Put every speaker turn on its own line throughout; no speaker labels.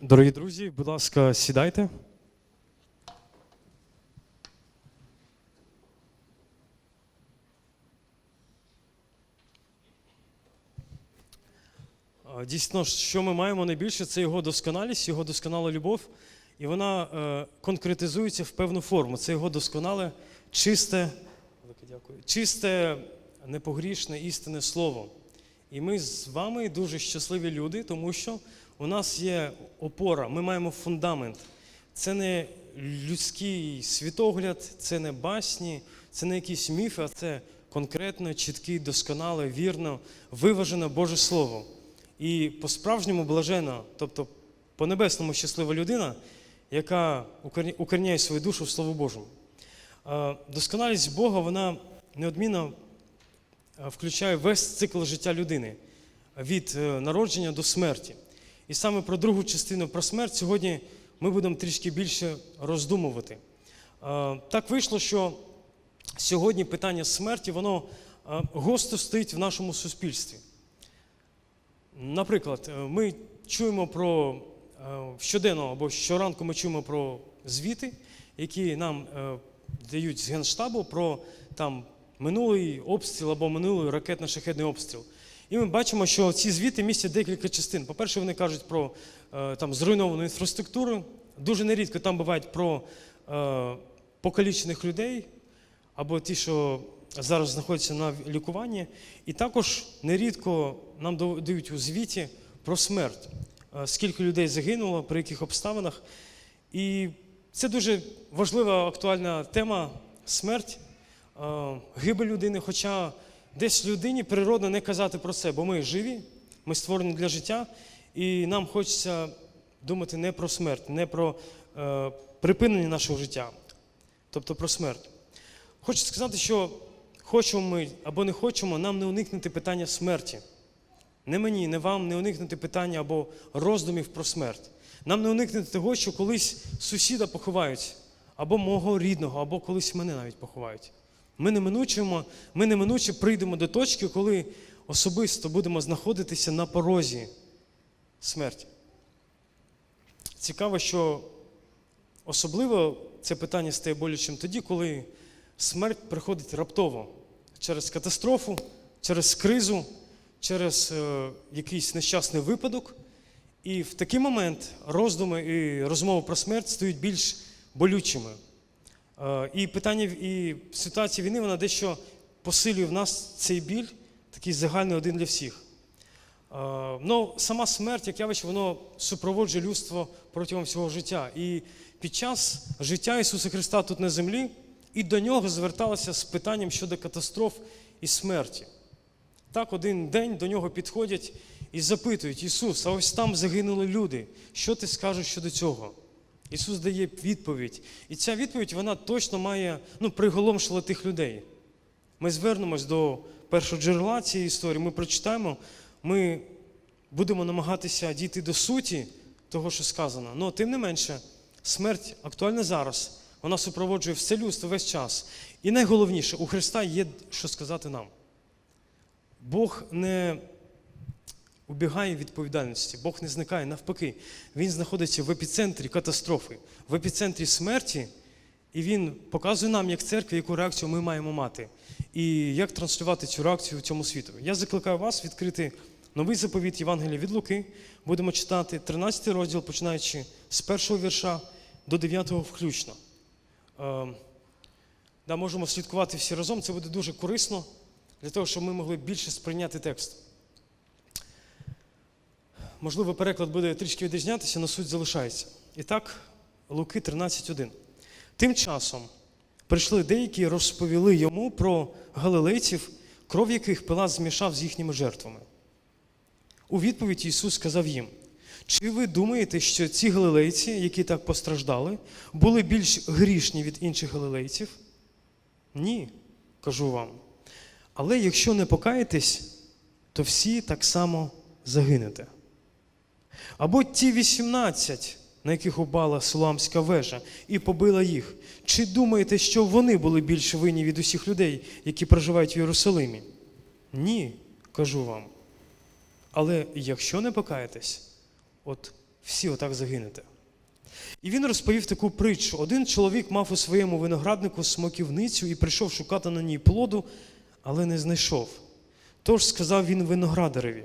Дорогі друзі, будь ласка, сідайте. Дійсно, що ми маємо найбільше, це його досконалість, його досконала любов, і вона е, конкретизується в певну форму. Це його досконале, чисте, дякую, чисте, непогрішне, істинне слово. І ми з вами дуже щасливі люди, тому що у нас є опора, ми маємо фундамент. Це не людський світогляд, це не басні, це не якісь міфи, а це конкретно, чітке, досконале, вірно, виважене Боже Слово. І по-справжньому блажена, тобто по-небесному щаслива людина, яка укорняє свою душу в Слово Божому. Досконалість Бога, вона неодмінно включає весь цикл життя людини від е, народження до смерті. І саме про другу частину про смерть сьогодні ми будемо трішки більше роздумувати. Е, Так вийшло, що сьогодні питання смерті воно е, гостро стоїть в нашому суспільстві. Наприклад, е, ми чуємо про щоденно або щоранку ми чуємо про звіти, які нам дають з Генштабу про там минулий обстріл або минулий ракетно-шахедний обстріл. І ми бачимо, що ці звіти містять декілька частин. По-перше, вони кажуть про е, там, зруйновану інфраструктуру. Дуже нерідко там бувають про е, покалічених людей або ті, що зараз знаходяться на лікуванні. І також нерідко нам дають у звіті про смерть, Е, скільки людей загинуло, при яких обставинах. І це дуже важлива актуальна тема смерть, е, гибель людини. Хоча десь людині природно не казати про це, бо ми живі, ми створені для життя, і нам хочеться думати не про смерть, не про е, припинення нашого життя, тобто про смерть. Хочу сказати, що хочемо ми або не хочемо, нам не уникнути питання смерті. Не мені, не вам не уникнути питання або роздумів про смерть. Нам не уникнути того, що колись сусіда поховають, або мого рідного, або колись мене навіть поховають. Ми неминучимо, ми неминуче прийдемо до точки, коли особисто будемо знаходитися на порозі смерті. Цікаво, що особливо це питання стає болючим тоді, коли смерть приходить раптово через катастрофу, через кризу, через е, якийсь нещасний випадок. І в такий момент роздуми і розмови про смерть стають більш болючими. Е, і питання і ситуація війни вона дещо посилює в нас цей біль, такий загальний один для всіх. Е, Ну, сама смерть, як явище, воно супроводжує людство протягом всього життя. І під час життя Ісуса Христа тут на землі і до нього зверталися з питанням щодо катастроф і смерті. Так, один день до нього підходять і запитують: Ісус, а ось там загинули люди. Що ти скажеш щодо цього? Ісус дає відповідь. І ця відповідь вона точно має ну, приголомшила тих людей. Ми звернемось до першого джерела цієї історії, ми прочитаємо, ми будемо намагатися дійти до суті того, що сказано. Але тим не менше, смерть актуальна зараз. Вона супроводжує все людство весь час. І найголовніше, у Христа є що сказати нам. Бог не убігає відповідальності, Бог не зникає навпаки. Він знаходиться в епіцентрі катастрофи, в епіцентрі смерті, і він показує нам, як церква, яку реакцію ми маємо мати, і як транслювати цю реакцію в цьому світу. Я закликаю вас відкрити новий заповіт Євангелія від Луки. Будемо читати 13 розділ, починаючи з першого вірша до 9 включно. Е, да, можемо слідкувати всі разом, це буде дуже корисно для того, щоб ми могли більше сприйняти текст. Можливо, переклад буде трішки відрізнятися, але суть залишається. І так, Луки 13.1. Тим часом прийшли деякі і розповіли йому про галилейців, кров яких Пилат змішав з їхніми жертвами. У відповідь Ісус сказав їм: чи ви думаєте, що ці галилейці, які так постраждали, були більш грішні від інших галилейців? Ні, кажу вам. Але якщо не покаєтесь, то всі так само загинете. Або ті 18, на яких упала Суламська вежа, і побила їх. Чи думаєте, що вони були більш винні від усіх людей, які проживають в Єрусалимі? Ні, кажу вам. Але якщо не покаєтесь, от всі отак загинете. І він розповів таку притчу: один чоловік мав у своєму винограднику смоківницю і прийшов шукати на ній плоду, але не знайшов. Тож сказав він виноградареві: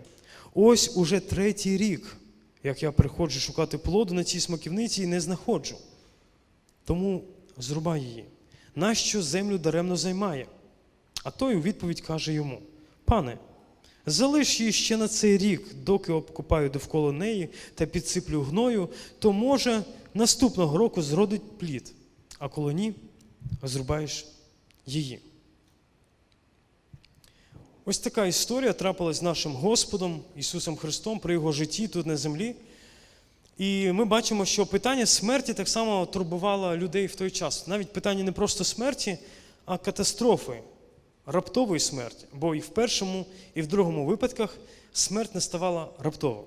ось уже третій рік, як я приходжу шукати плоду на цій смоківниці і не знаходжу. Тому зрубай її. Нащо землю даремно займає? А той у відповідь каже йому: Пане, залиш її ще на цей рік, доки обкопаю довкола неї та підсиплю гною, то може наступного року зродить плід, а коли ні, зрубаєш її. Ось така історія трапилась з нашим Господом Ісусом Христом при Його житті тут на землі. І ми бачимо, що питання смерті так само турбувало людей в той час. Навіть питання не просто смерті, а катастрофи, раптової смерті. Бо і в першому, і в другому випадках смерть наставала раптово.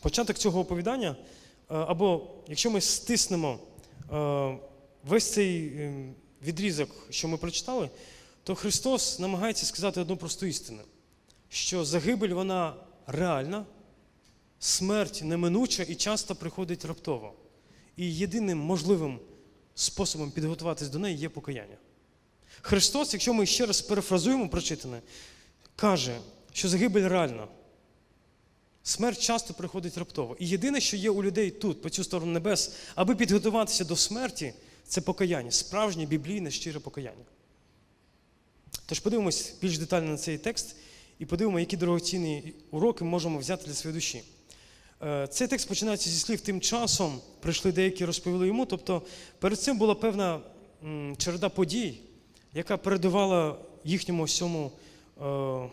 Початок цього оповідання, е, або якщо ми стиснемо е, весь цей е, відрізок, що ми прочитали, то Христос намагається сказати одну просту істину, що загибель вона реальна, смерть неминуча і часто приходить раптово. І єдиним можливим способом підготуватись до неї є покаяння. Христос, якщо ми ще раз перефразуємо прочитане, каже, що загибель реальна. Смерть часто приходить раптово. І єдине, що є у людей тут, по цю сторону небес, аби підготуватися до смерті, це покаяння, справжнє біблійне щире покаяння. Тож подивимось більш детально на цей текст і подивимося, які дорогоцінні уроки можемо взяти для своєї душі. Е, Цей текст починається зі слів тим часом, прийшли деякі, розповіли йому. Тобто перед цим була певна череда подій, яка передавала їхньому всьому е,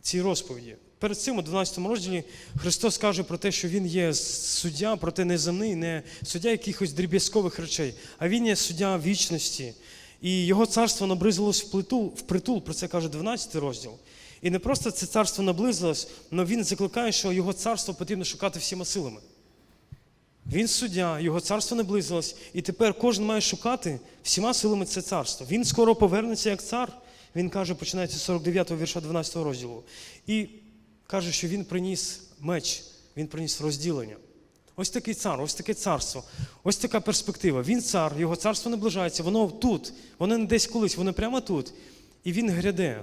цій розповіді. Перед цим у 12 розділі Христос каже про те, що Він є суддя, проте не земний, не суддя якихось дріб'язкових речей, а Він є суддя вічності. І його царство наблизилось в плиту, притул, про це каже 12 розділ. І не просто це царство наблизилось, але він закликає, що його царство потрібно шукати всіма силами. Він суддя, його царство наблизилось, і тепер кожен має шукати всіма силами це царство. Він скоро повернеться як цар. Він каже, починається з 49-го вірша 12 розділу. І каже, що він приніс меч, він приніс розділення. Ось такий цар, ось таке царство, ось така перспектива. Він цар, його царство наближається, воно тут, воно не десь колись, воно прямо тут. І він гряде.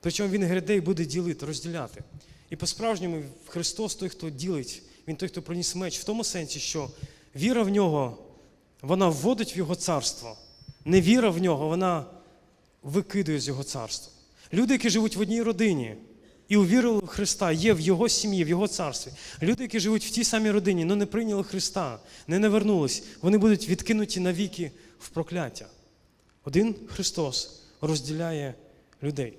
Причому він гряде і буде ділити, розділяти. І по-справжньому Христос той, хто ділить, Він той, хто приніс меч, в тому сенсі, що віра в нього, вона вводить в його царство. Невіра в нього, вона викидує з його царства. Люди, які живуть в одній родині і увірили в Христа, є в Його сім'ї, в Його царстві. Люди, які живуть в тій самій родині, але не прийняли Христа, не навернулись, вони будуть відкинуті навіки в прокляття. Один Христос розділяє людей.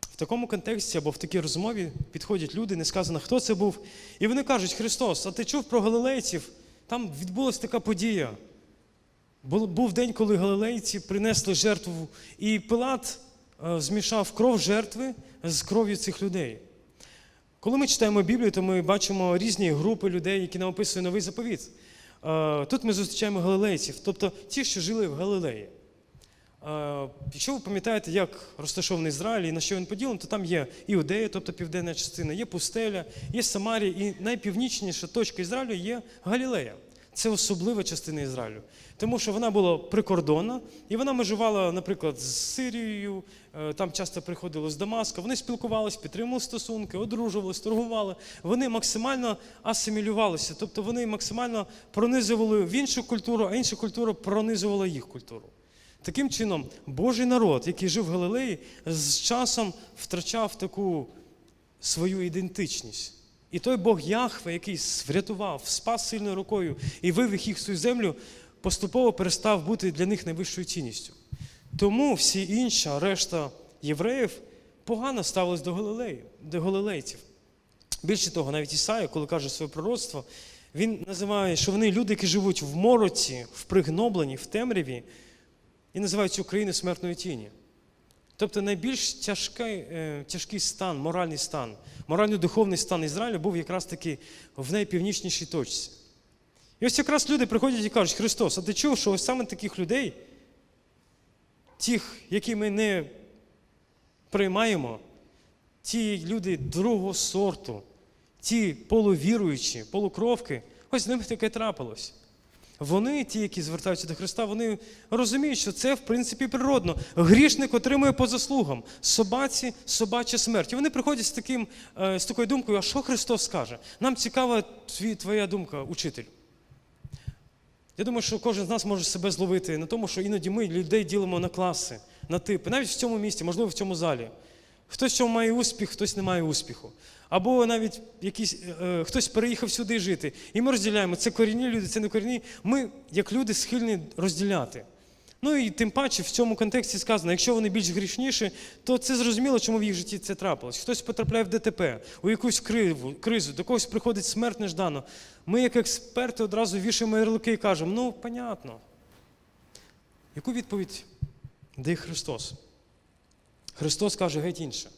В такому контексті або в такій розмові підходять люди, не сказано, хто це був. І вони кажуть: Христос, а ти чув про галилейців? Там відбулася така подія. Був день, коли галилейці принесли жертву, і Пилат е, змішав кров жертви з кров'ю цих людей. Коли ми читаємо Біблію, то ми бачимо різні групи людей, які нам описують новий заповіт. Е, Тут ми зустрічаємо галилейців, тобто ті, що жили в Галилеї. Е, Якщо ви пам'ятаєте, як розташований Ізраїль і на що він поділений, то там є Іудея, тобто південна частина, є пустеля, є Самарія, і найпівнічніша точка Ізраїлю є Галілея. Це особлива частина Ізраїлю, тому що вона була прикордонна, і вона межувала, наприклад, з Сирією, е, там часто приходили з Дамаска, вони спілкувалися, підтримували стосунки, одружувалися, торгували. Вони максимально асимілювалися, тобто вони максимально пронизували в іншу культуру, а інша культура пронизувала їх культуру. Таким чином, Божий народ, який жив в Галилеї, з часом втрачав таку свою ідентичність. І той Бог Яхве, який врятував, спас сильною рукою і вивів їх в свою землю, поступово перестав бути для них найвищою цінністю. Тому всі інша решта євреїв погано ставились до Галилеї, до галилейців. Більше того, навіть Ісая, коли каже своє пророцтво, він називає, що вони люди, які живуть в мороці, в пригноблені, в темряві, і називають цю країну смертної тіні. Тобто найбільш тяжкий, е, тяжкий стан, моральний стан, морально-духовний стан Ізраїлю був якраз таки в найпівнічнішій точці. І ось якраз люди приходять і кажуть, Христос, а ти чув, що ось саме таких людей, тих, які ми не приймаємо, ті люди другого сорту, ті полувіруючі, полукровки, ось з ними таке трапилось. Вони, ті, які звертаються до Христа, вони розуміють, що це в принципі природно. Грішник отримує по заслугам собаці, собача смерть. І вони приходять з таким е, з такою думкою: а що Христос скаже? Нам цікава твоя думка, учитель. Я думаю, що кожен з нас може себе зловити на тому, що іноді ми людей ділимо на класи, на типи, навіть в цьому місті, можливо, в цьому залі. Хтось в цьому має успіх, хтось не має успіху. Або навіть якісь, е, хтось переїхав сюди жити. І ми розділяємо, це корінні люди, це не корінні. Ми, як люди, схильні розділяти. Ну і тим паче в цьому контексті сказано, якщо вони більш грішніші, то це зрозуміло, чому в їх житті це трапилось. Хтось потрапляє в ДТП, у якусь криву, кризу, до когось приходить смерть неждано. Ми, як експерти, одразу вішаємо ярлики і кажемо, ну, понятно. Яку відповідь дає Христос? Христос каже геть інше.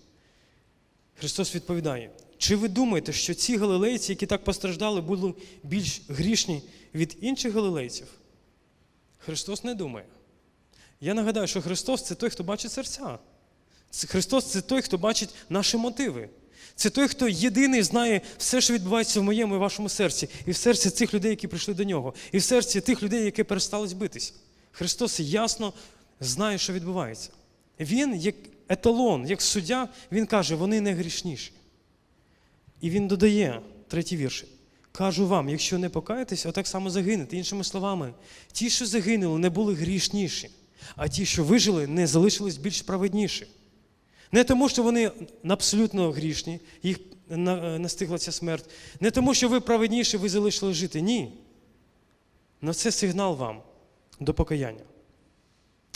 Христос відповідає: чи ви думаєте, що ці галилейці, які так постраждали, були більш грішні від інших галилейців? Христос не думає. Я нагадаю, що Христос це той, хто бачить серця. Христос це той, хто бачить наші мотиви. Це той, хто єдиний знає все, що відбувається в моєму і вашому серці, і в серці цих людей, які прийшли до нього, і в серці тих людей, які перестали битись. Христос ясно знає, що відбувається. Він, як еталон, як суддя, він каже, вони не грішніші. І він додає третій вірш. Кажу вам, якщо не покаєтесь, отак само загинете. Іншими словами, ті, що загинули, не були грішніші, а ті, що вижили, не залишились більш праведніші. Не тому, що вони абсолютно грішні, їх настигла ця смерть. Не тому, що ви праведніші, ви залишили жити. Ні. Но це сигнал вам до покаяння.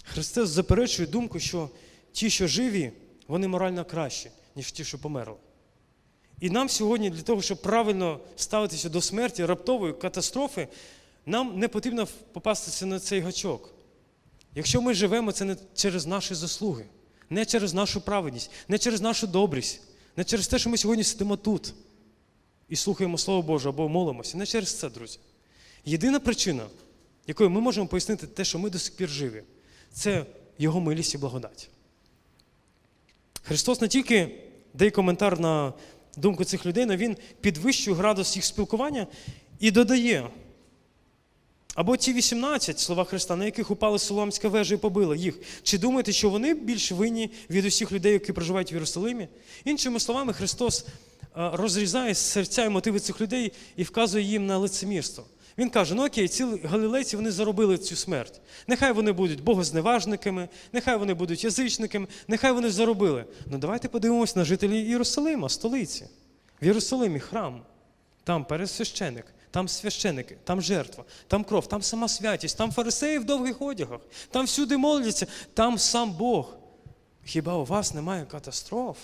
Христос заперечує думку, що ті, що живі, вони морально кращі, ніж ті, що померли. І нам сьогодні, для того, щоб правильно ставитися до смерті, раптової катастрофи, нам не потрібно попастися на цей гачок. Якщо ми живемо, це не через наші заслуги, не через нашу праведність, не через нашу добрість, не через те, що ми сьогодні сидимо тут і слухаємо Слово Боже або молимося. Не через це, друзі. Єдина причина, якою ми можемо пояснити те, що ми до сих пір живі, це Його милість і благодать. Христос не тільки дає коментар на думку цих людей, але Він підвищує градус їх спілкування і додає. Або ті 18 слова Христа, на яких упала Соломська вежа і побила їх. Чи думаєте, що вони більш винні від усіх людей, які проживають в Єрусалимі? Іншими словами, Христос розрізає серця і мотиви цих людей і вказує їм на лицемірство. Він каже: ну окей, ці галілейці вони заробили цю смерть. Нехай вони будуть богозневажниками, нехай вони будуть язичниками, нехай вони заробили. Ну давайте подивимось на жителів Єрусалима, столиці. В Єрусалимі храм, там пересвященик, там священики, там жертва, там кров, там сама святість, там фарисеї в довгих одягах, там всюди моляться, там сам Бог. Хіба у вас немає катастроф?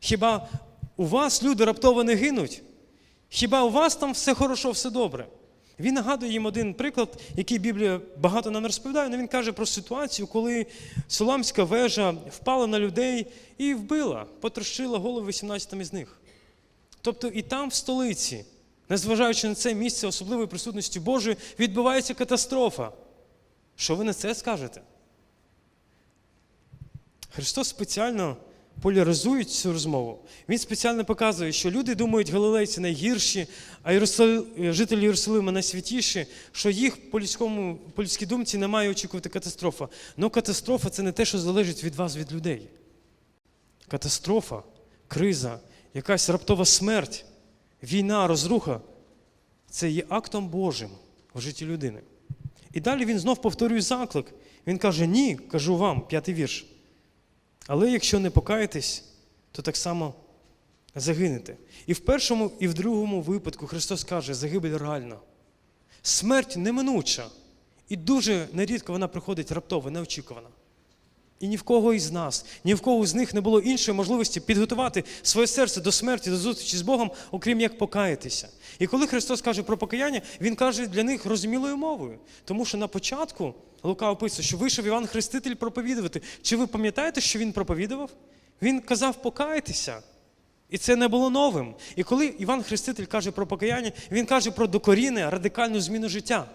Хіба у вас люди раптово не гинуть? Хіба у вас там все хорошо, все добре? Він нагадує їм один приклад, який Біблія багато нам розповідає, але він каже про ситуацію, коли Соламська вежа впала на людей і вбила, потрощила голову 18 із них. Тобто і там, в столиці, незважаючи на це місце особливої присутності Божої, відбувається катастрофа. Що ви на це скажете? Христос спеціально поляризує цю розмову. Він спеціально показує, що люди думають, галилейці найгірші, а Єрусали- жителі Єрусалима найсвятіші, що їх по людському, по людській думці не має очікувати катастрофа. Ну катастрофа це не те, що залежить від вас, від людей. Катастрофа, криза, якась раптова смерть, війна, розруха це є актом Божим в житті людини. І далі він знов повторює заклик. Він каже: Ні, кажу вам, п'ятий вірш. Але якщо не покаєтесь, то так само загинете. І в першому, і в другому випадку Христос каже, загибель реальна. Смерть неминуча. І дуже нерідко вона приходить раптово, неочікувана. І ні в кого із нас, ні в кого з них не було іншої можливості підготувати своє серце до смерті, до зустрічі з Богом, окрім як покаятися. І коли Христос каже про покаяння, Він каже для них розумілою мовою. Тому що на початку Лука описує, що вийшов Іван Хреститель проповідувати. Чи ви пам'ятаєте, що він проповідував? Він казав покайтеся. І це не було новим. І коли Іван Хреститель каже про покаяння, він каже про докорінне, радикальну зміну життя.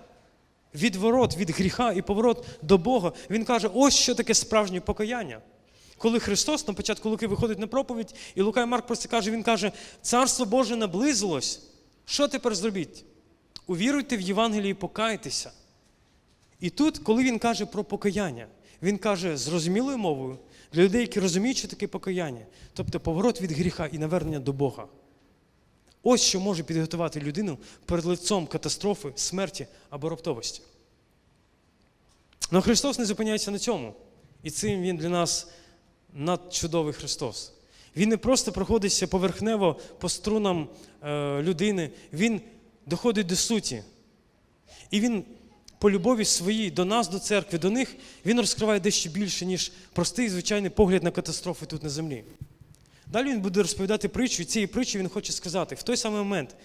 Відворот від гріха і поворот до Бога. Він каже, ось що таке справжнє покаяння. коли Христос на початку Луки виходить на проповідь, і Лука і Марк про це каже, він каже: Царство Боже наблизилось. Що тепер зробіть? Увіруйте в Євангелії покайтеся. І тут, коли він каже про покаяння, він каже зрозумілою мовою для людей, які розуміють, що таке покаяння, тобто поворот від гріха і навернення до Бога. Ось що може підготувати людину перед лицом катастрофи, смерті або раптовості. Але Христос не зупиняється на цьому. І цим Він для нас надчудовий Христос. Він не просто проходиться поверхнево по струнам е, людини, Він доходить до суті. І Він по любові своїй до нас, до церкви, до них, Він розкриває дещо більше, ніж простий звичайний погляд на катастрофи тут на землі. Далі він буде розповідати притчу, і цієї притчі він хоче сказати, в той самий момент,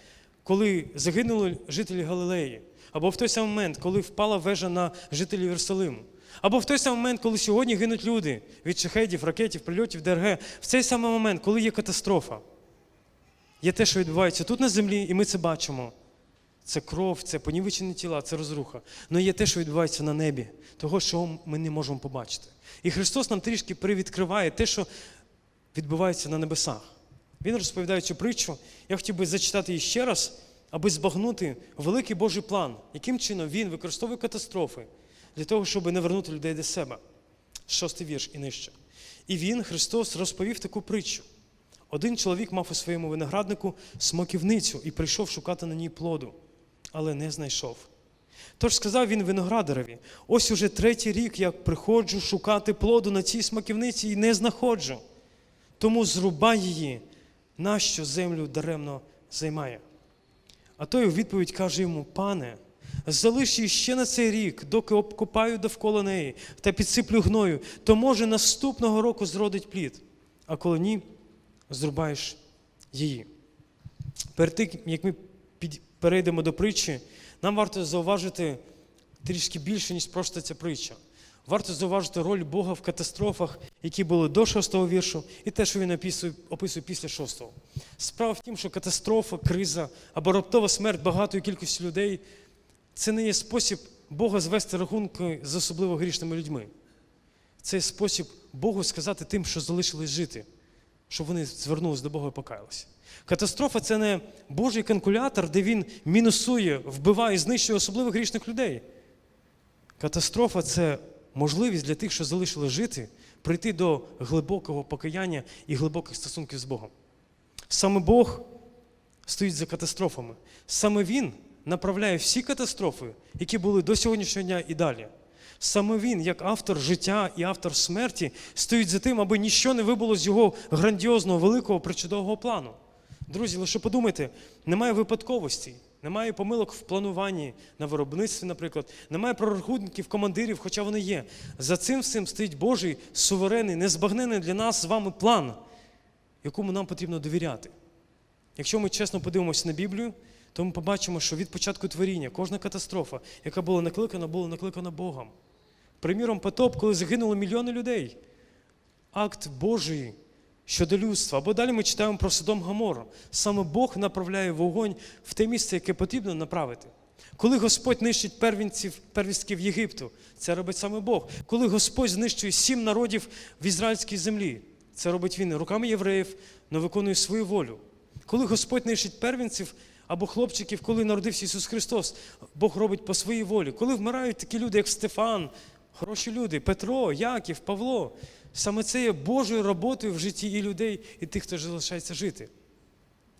коли загинули жителі Галилеї, або в той самий момент, коли впала вежа на жителів Єрусалиму, або в той самий момент, коли сьогодні гинуть люди від шахедів, ракетів, прильотів, ДРГ, в цей самий момент, коли є катастрофа, є те, що відбувається тут на землі, і ми це бачимо. Це кров, це понівечені тіла, це розруха. Але є те, що відбувається на небі, того, що ми не можемо побачити. І Христос нам трішки привідкриває те, що відбувається на небесах. Він розповідає цю притчу. Я хотів би зачитати її ще раз, аби збагнути великий Божий план, яким чином він використовує катастрофи для того, щоб не вернути людей до себе. Шостий вірш і нижче. І він, Христос, розповів таку притчу. Один чоловік мав у своєму винограднику смоківницю і прийшов шукати на ній плоду, але не знайшов. Тож сказав він виноградарові: ось уже третій рік, як приходжу шукати плоду на цій смоківниці і не знаходжу. Тому зрубай її, нащо землю даремно займає. А той у відповідь каже йому: Пане, залиш її ще на цей рік, доки обкопаю довкола неї та підсиплю гною, то може наступного року зродить плід, а коли ні, зрубаєш її. Перед тим, як ми перейдемо до притчі, нам варто зауважити трішки більше, ніж просто ця притча. Варто зауважити роль Бога в катастрофах, які були до шостого віршу, і те, що він описує, описує після шостого. Справа в тім, що катастрофа, криза або раптова смерть багатої кількості людей це не є спосіб Бога звести рахунки з особливо грішними людьми. Це є спосіб Богу сказати тим, що залишились жити, щоб вони звернулися до Бога і покаялися. Катастрофа це не Божий калькулятор, де він мінусує, вбиває, знищує особливо грішних людей. Катастрофа це можливість для тих, що залишили жити, прийти до глибокого покаяння і глибоких стосунків з Богом. Саме Бог стоїть за катастрофами. Саме Він направляє всі катастрофи, які були до сьогоднішнього дня і далі. Саме він, як автор життя і автор смерті, стоїть за тим, аби ніщо не вибуло з його грандіозного, великого, причудового плану. Друзі, лише подумайте, немає випадковостей, немає помилок в плануванні на виробництві, наприклад, немає прорахунків командирів, хоча вони є. За цим всім стоїть Божий суверенний, незбагнений для нас з вами план, якому нам потрібно довіряти. Якщо ми чесно подивимося на Біблію, то ми побачимо, що від початку творіння кожна катастрофа, яка була накликана, була накликана Богом. Приміром, потоп, коли загинули мільйони людей. Акт Божий щодо людства. Або далі ми читаємо про Содом Гамору. Саме Бог направляє вогонь в те місце, яке потрібно направити. Коли Господь нищить первінців, первістків Єгипту, це робить саме Бог. Коли Господь знищує сім народів в ізраїльській землі, це робить він руками євреїв, але виконує свою волю. Коли Господь нищить первінців або хлопчиків, коли народився Ісус Христос, Бог робить по своїй волі. Коли вмирають такі люди, як Стефан, хороші люди, Петро, Яків, Павло, саме це є Божою роботою в житті і людей, і тих, хто залишається жити.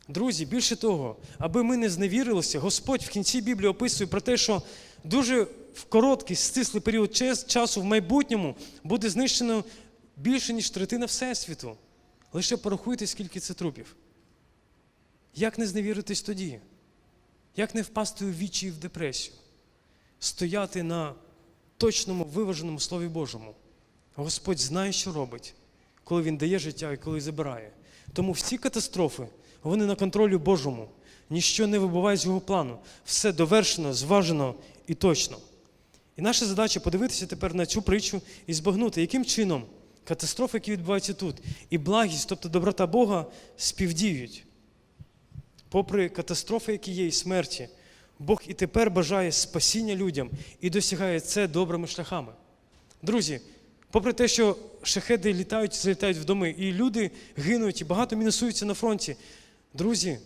Друзі, більше того, аби ми не зневірилися, Господь в кінці Біблії описує про те, що дуже в короткий, стислий період часу в майбутньому буде знищено більше, ніж третина Всесвіту. Лише порахуйте, скільки це трупів. Як не зневіритись тоді? Як не впасти у вічі і в депресію? Стояти на точному виваженому Слові Божому. Господь знає, що робить, коли Він дає життя і коли забирає. Тому всі катастрофи, вони на контролі Божому. Ніщо не вибуває з його плану. Все довершено, зважено і точно. І наша задача подивитися тепер на цю притчу і збагнути, яким чином катастрофи, які відбуваються тут, і благість, тобто доброта Бога, співдіють. Попри катастрофи, які є, і смерті, Бог і тепер бажає спасіння людям і досягає це добрими шляхами. Друзі, Попри те, що шахеди літають, залітають в доми, і люди гинуть, і багато мінусуються на фронті. Друзі,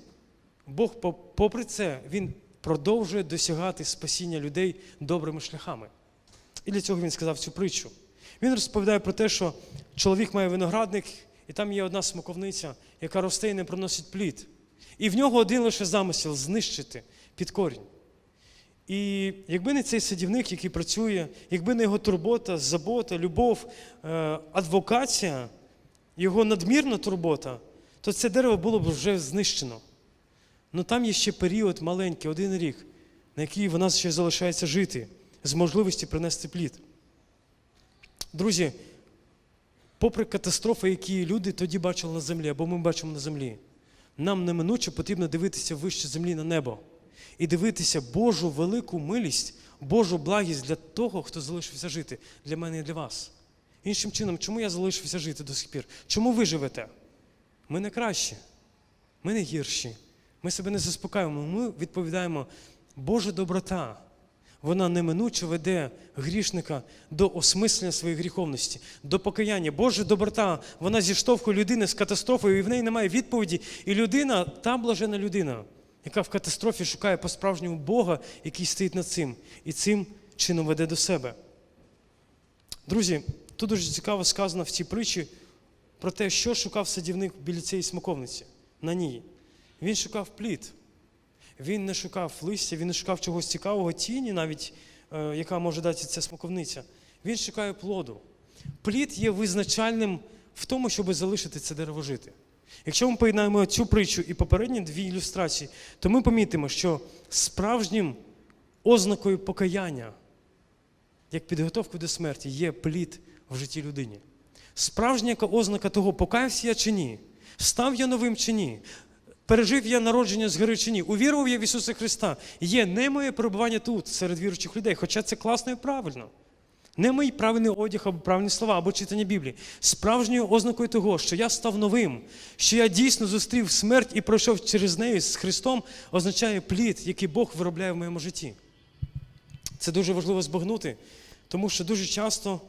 Бог, попри це, Він продовжує досягати спасіння людей добрими шляхами. І для цього він сказав цю притчу. Він розповідає про те, що чоловік має виноградник, і там є одна смоковниця, яка росте і не приносить плід. І в нього один лише замисел знищити під корінь. І якби не цей садівник, який працює, якби не його турбота, забота, любов, е, адвокація, його надмірна турбота, то це дерево було б вже знищено. Ну там є ще період маленький, один рік, на який вона ще залишається жити, з можливістю принести плід. Друзі, попри катастрофи, які люди тоді бачили на землі, або ми бачимо на землі, нам неминуче потрібно дивитися вище землі на небо і дивитися Божу велику милість, Божу благість для того, хто залишився жити, для мене і для вас. Іншим чином, чому я залишився жити до сих пір? Чому ви живете? Ми не кращі, ми не гірші. Ми себе не заспокаюємо. Ми відповідаємо, Божа доброта. Вона неминуче веде грішника до осмислення своєї гріховності, до покаяння. Божа доброта, вона зіштовхує людини з катастрофою, і в неї немає відповіді. І людина, та блажена людина, яка в катастрофі шукає по-справжньому Бога, який стоїть над цим, і цим чином веде до себе. Друзі, тут дуже цікаво сказано в цій притчі про те, що шукав садівник біля цієї смоковниці на ній. Він шукав плід. Він не шукав листя, він не шукав чогось цікавого, тіні, навіть е, яка може дати ця смоковниця. Він шукає плоду. Плід є визначальним в тому, щоб залишити це дерево жити. Якщо ми поєднаємо цю притчу і попередні дві ілюстрації, то ми помітимо, що справжнім ознакою покаяння, як підготовка до смерті, є плід в житті людині. Справжня ознака того, покаявся я чи ні, став я новим чи ні, пережив я народження згори чи ні, увірував я в Ісуса Христа. Є не моє перебування тут, серед віруючих людей, хоча це класно і правильно. Не мій правильний одяг або правильні слова, або читання Біблії. Справжньою ознакою того, що я став новим, що я дійсно зустрів смерть і пройшов через неї з Христом, означає плід, який Бог виробляє в моєму житті. Це дуже важливо збагнути, тому що дуже часто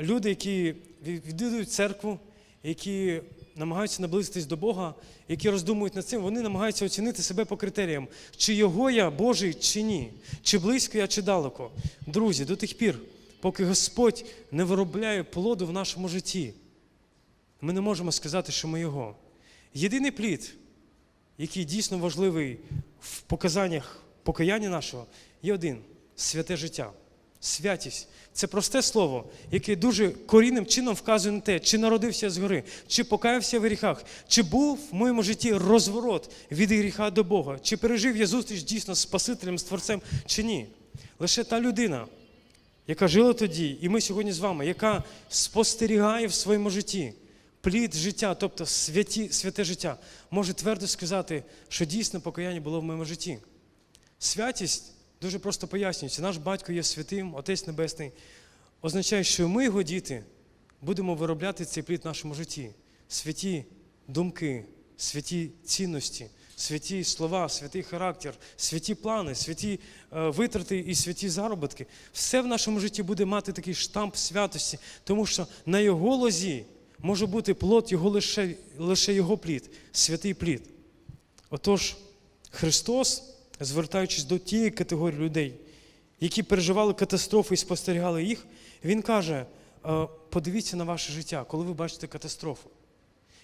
люди, які відвідують церкву, які намагаються наблизитись до Бога, які роздумують над цим, вони намагаються оцінити себе по критеріям, чи його я Божий, чи ні, чи близько я, чи далеко. Друзі, до тих пір, поки Господь не виробляє плоду в нашому житті, ми не можемо сказати, що ми його. Єдиний плід, який дійсно важливий в показаннях покаяння нашого, є один святе життя. Святість це просте слово, яке дуже корінним чином вказує на те, чи народився згори, чи покаявся в гріхах, чи був в моєму житті розворот від гріха до Бога, чи пережив я зустріч дійсно з Спасителем, з Творцем, чи ні. Лише та людина, яка жила тоді, і ми сьогодні з вами, яка спостерігає в своєму житті плід життя, тобто святі, святе життя, може твердо сказати, що дійсно покаяння було в моєму житті. Святість дуже просто пояснюється. Наш батько є святим, Отець Небесний, означає, що ми, його діти, будемо виробляти цей плід в нашому житті. Святі думки, святі цінності, святі слова, святий характер, святі плани, святі е, витрати і святі заробітки. Все в нашому житті буде мати такий штамп святості, тому що на його лозі може бути плод його лише, лише його плід, святий плід. Отож, Христос, звертаючись до тієї категорії людей, які переживали катастрофи і спостерігали їх, Він каже: «Е, подивіться на ваше життя, коли ви бачите катастрофу.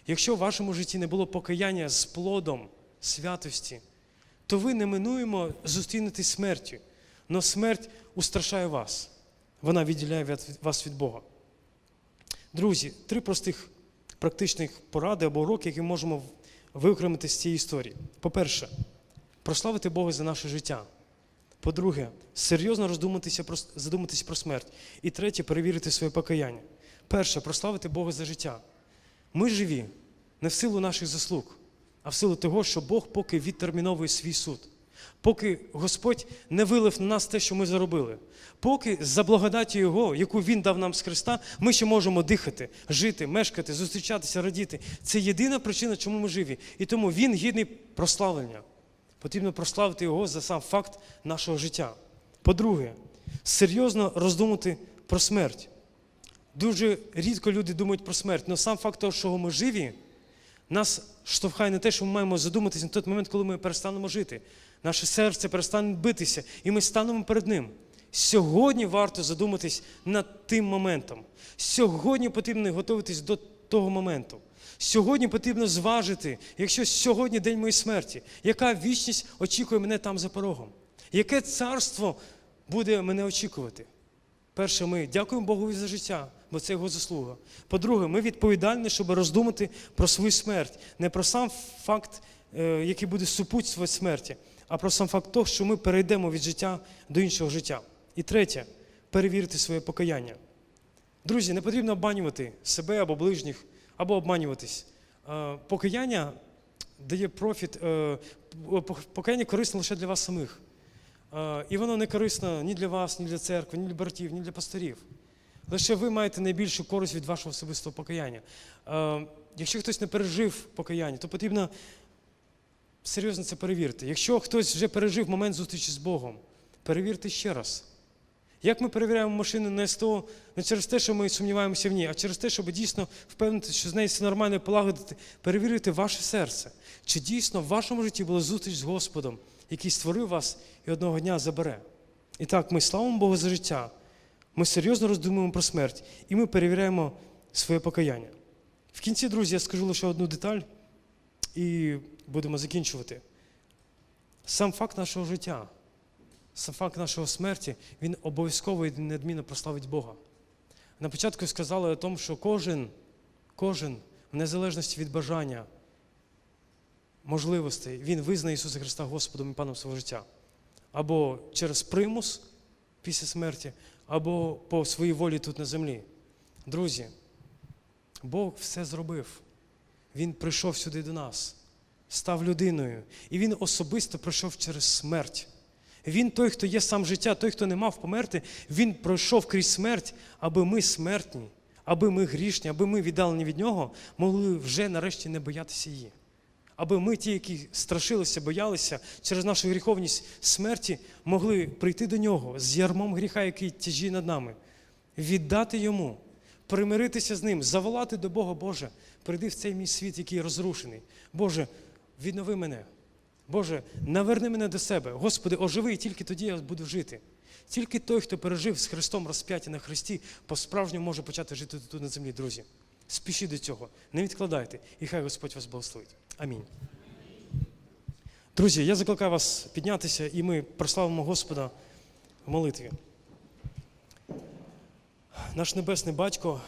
Якщо в вашому житті не було покаяння з плодом святості, то ви неминуємо зустрінетесь смертю. Но смерть устрашає вас. Вона відділяє вас від Бога. Друзі, три простих практичних поради або уроки, які ми можемо виокремити з цієї історії. По-перше, прославити Бога за наше життя. По-друге, серйозно роздуматися про, задуматися про смерть. І третє, перевірити своє покаяння. Перше, прославити Бога за життя. Ми живі не в силу наших заслуг, а в силу того, що Бог поки відтерміновує свій суд. Поки Господь не вилив на нас те, що ми заробили. Поки за благодаті Його, яку Він дав нам з Христа, ми ще можемо дихати, жити, мешкати, зустрічатися, радіти. Це єдина причина, чому ми живі. І тому Він гідний прославлення. Потрібно прославити Його за сам факт нашого життя. По-друге, серйозно роздумати про смерть. Дуже рідко люди думають про смерть. Але сам факт того, що ми живі, нас штовхає на те, що ми маємо задуматися на той момент, коли ми перестанемо жити. Наше серце перестане битися, і ми станемо перед ним. Сьогодні варто задуматись над тим моментом. Сьогодні потрібно готуватись до того моменту. Сьогодні потрібно зважити, якщо сьогодні день моєї смерті, яка вічність очікує мене там за порогом? Яке царство буде мене очікувати? Перше, ми дякуємо Богу за життя, бо це його заслуга. По-друге, ми відповідальні, щоб роздумати про свою смерть, не про сам факт, е, який буде супутствувати смерті, а про сам факт того, що ми перейдемо від життя до іншого життя. І третє, перевірити своє покаяння. Друзі, не потрібно обманювати себе або ближніх, або обманюватись. Е, Покаяння дає профіт, е, покаяння корисне лише для вас самих. І воно не корисно ні для вас, ні для церкви, ні для братів, ні для пасторів. Лише ви маєте найбільшу користь від вашого особистого покаяння. Е, Якщо хтось не пережив покаяння, то потрібно серйозно це перевірити. Якщо хтось вже пережив момент зустрічі з Богом, перевірте ще раз. Як ми перевіряємо машину на СТО не через те, що ми сумніваємося в ній, а через те, щоб дійсно впевнити, що з нею все нормально полагодити, перевірити ваше серце. Чи дійсно в вашому житті була зустріч з Господом, який створив вас і одного дня забере? І так, ми славимо Богу за життя. Ми серйозно роздумуємо про смерть, і ми перевіряємо своє покаяння. В кінці, друзі, я скажу лише одну деталь, і будемо закінчувати. Сам факт нашого життя, сам факт нашого смерті, він обов'язково і неодмінно прославить Бога. На початку сказали о тому, що кожен, кожен, в незалежності від бажання, можливостей, він визнає Ісуса Христа Господом і Паном свого життя. Або через примус після смерті, або по своїй волі тут на землі. Друзі, Бог все зробив. Він прийшов сюди до нас, став людиною, і Він особисто пройшов через смерть. Він той, хто є сам життя, той, хто не мав померти, він пройшов крізь смерть, аби ми смертні, аби ми грішні, аби ми віддалені від нього, могли вже нарешті не боятися її. Аби ми, ті, які страшилися, боялися через нашу гріховність смерті, могли прийти до нього з ярмом гріха, який тяжіє над нами, віддати йому, примиритися з ним, заволати до Бога, Боже, прийди в цей мій світ, який розрушений. Боже, віднови мене. Боже, наверни мене до себе. Господи, оживи, і тільки тоді я буду жити. Тільки той, хто пережив з Христом розп'яття на Христі, по-справжньому може почати жити тут на землі, друзі. Спішіть до цього, не відкладайте, і хай Господь вас благословить. Амінь. Друзі, я закликаю вас піднятися, і ми прославимо Господа в молитві. Наш Небесний Батько,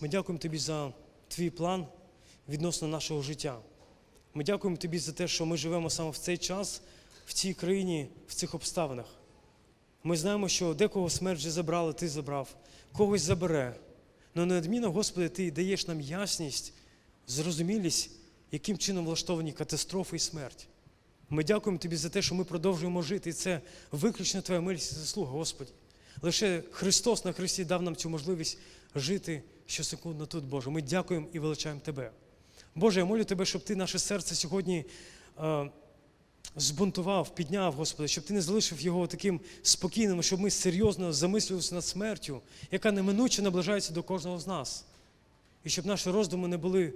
ми дякуємо Тобі за твій план відносно нашого життя. Ми дякуємо Тобі за те, що ми живемо саме в цей час, в цій країні, в цих обставинах. Ми знаємо, що декого смерть вже забрала, ти забрав, когось забере. Але неодмінно, Господи, Ти даєш нам ясність, зрозумілість, яким чином влаштовані катастрофи і смерть. Ми дякуємо Тобі за те, що ми продовжуємо жити, і це виключно Твоя милість і заслуга, Господі. Лише Христос на Христі дав нам цю можливість жити щосекундно тут, Боже. Ми дякуємо і величаємо Тебе. Боже, я молю Тебе, щоб Ти наше серце сьогодні е, збунтував, підняв, Господи, щоб Ти не залишив його таким спокійним, щоб ми серйозно замислювалися над смертю, яка неминуче наближається до кожного з нас. І щоб наші роздуми не були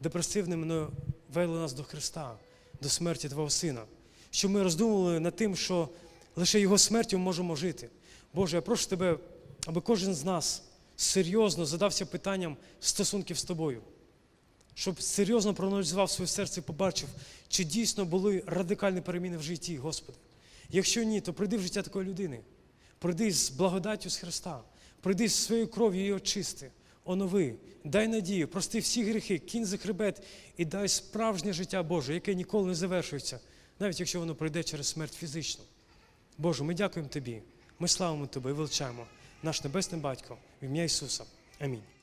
депресивними, але вели нас до Христа, до смерті Твого Сина. Щоб ми роздумували над тим, що лише Його смертю ми можемо жити. Боже, я прошу Тебе, аби кожен з нас серйозно задався питанням стосунків з Тобою щоб серйозно проаналізував своє серце і побачив, чи дійсно були радикальні переміни в житті, Господи. Якщо ні, то прийди в життя такої людини. Прийди з благодаттю з Христа, прийди з своєю кров'ю і очисти, онови, дай надію, прости всі гріхи, кінь за хребет і дай справжнє життя Боже, яке ніколи не завершується, навіть якщо воно пройде через смерть фізичну. Боже, ми дякуємо Тобі, ми славимо Тебе і величаємо наш Небесний Батько в ім'я Ісуса. Амінь.